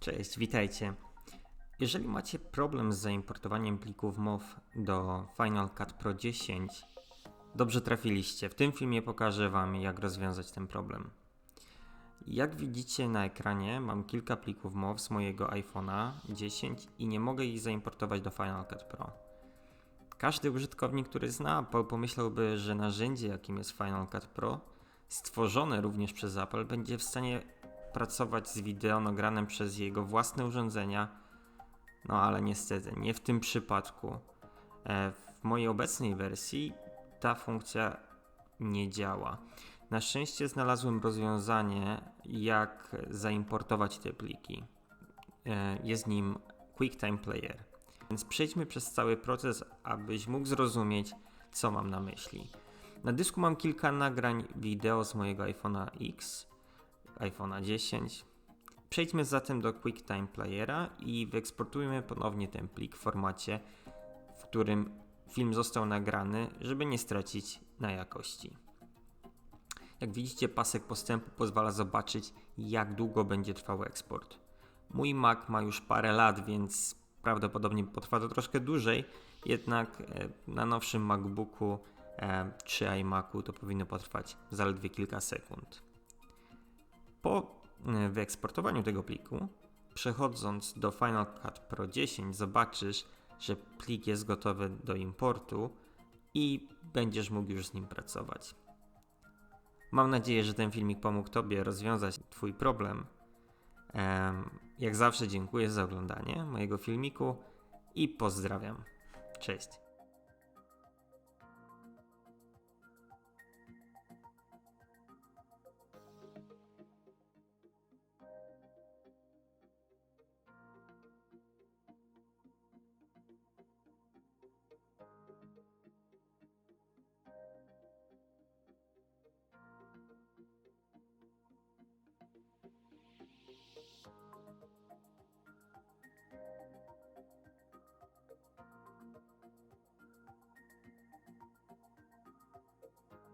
Cześć, witajcie. Jeżeli macie problem z zaimportowaniem plików MOV do Final Cut Pro 10, dobrze trafiliście. W tym filmie pokażę Wam, jak rozwiązać ten problem. Jak widzicie na ekranie, mam kilka plików MOV z mojego iPhone'a 10 i nie mogę ich zaimportować do Final Cut Pro. Każdy użytkownik, który zna Apple, pomyślałby, że narzędzie, jakim jest Final Cut Pro, stworzone również przez Apple, będzie w stanie pracować z wideo nagranym przez jego własne urządzenia. No ale niestety, nie w tym przypadku. E, W mojej obecnej wersji ta funkcja nie działa. Na szczęście znalazłem rozwiązanie, jak zaimportować te pliki. E, Jest nim QuickTime Player. Więc przejdźmy przez cały proces, abyś mógł zrozumieć, co mam na myśli. Na dysku mam kilka nagrań wideo z mojego iPhone'a X, iPhone'a 10. Przejdźmy zatem do QuickTime Playera i wyeksportujmy ponownie ten plik w formacie, w którym film został nagrany, żeby nie stracić na jakości. Jak widzicie, pasek postępu pozwala zobaczyć, jak długo będzie trwał eksport. Mój Mac ma już parę lat, więc prawdopodobnie potrwa to troszkę dłużej, jednak e, na nowszym MacBooku e, czy iMacu to powinno potrwać zaledwie kilka sekund. Po e, wyeksportowaniu tego pliku, przechodząc do Final Cut Pro 10, zobaczysz, że plik jest gotowy do importu i będziesz mógł już z nim pracować. Mam nadzieję, że ten filmik pomógł Tobie rozwiązać Twój problem. Em, Jak zawsze dziękuję za oglądanie mojego filmiku i pozdrawiam. Cześć.